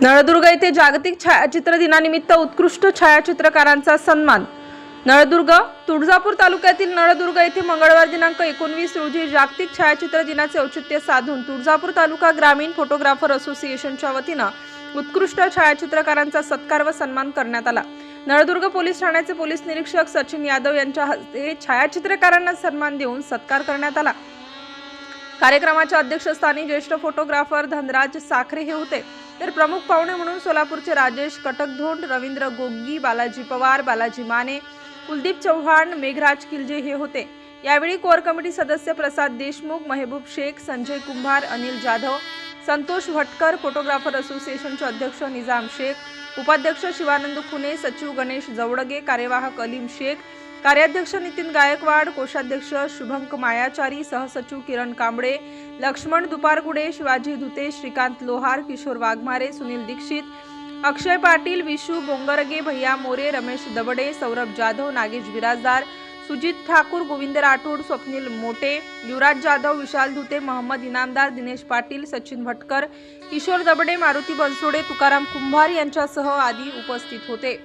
नळदुर्ग येथे जागतिक छायाचित्र दिनानिमित्त उत्कृष्ट छायाचित्रकारांचा सन्मान. नळदुर्ग तुळजापूर तालुक्यातील नळदुर्ग येथे मंगळवार दिनांक एकोणवीस रोजी जागतिक छायाचित्र दिनाचे औचित्य साधून तुळजापूर तालुका ग्रामीण फोटोग्राफर असोसिएशनच्या वतीनं उत्कृष्ट छायाचित्रकारांचा सत्कार व सन्मान करण्यात आला. नळदुर्ग पोलीस ठाण्याचे पोलीस निरीक्षक सचिन यादव यांच्या हस्ते छायाचित्रकारांना सन्मान देऊन सत्कार करण्यात आला. कार्यक्रमाच्या अध्यक्षस्थानी ज्येष्ठ फोटोग्राफर धनराज साखरे हे होते. तर प्रमुख पाहुणे म्हणून सोलापूरचे राजेश कटकधोंड रवींद्र गोगी बालाजी पवार बालाजी माने कुलदीप चव्हाण मेघराज किलजे हे होते. यावेळी कोर कमिटी सदस्य प्रसाद देशमुख मेहबूब शेख संजय कुंभार अनिल जाधव संतोष भटकर फोटोग्राफर असोसिएशनचे अध्यक्ष निजाम शेख उपाध्यक्ष शिवानंद खुने सचिव गणेश जवडगे कार्यवाहक अलीम शेख कार्याध्यक्ष नितीन गायकवाड कोषाध्यक्ष शुभंक मायाचारी सहसचिव किरण कांबळे लक्ष्मण दुपारगुडे शिवाजी धुते श्रीकांत लोहार किशोर वाघमारे सुनील दीक्षित अक्षय पाटील विशू बोंगरगे भैया मोरे रमेश दबडे सौरभ जाधव नागेश बिराजदार सुजित ठाकूर गोविंद राठोड स्वप्नील मोटे युवराज जाधव विशाल धुते मोहम्मद इनामदार दिनेश पाटील सचिन भटकर किशोर दबडे मारुती बनसोडे तुकाराम कुंभार यांच्यासह आदी उपस्थित होते.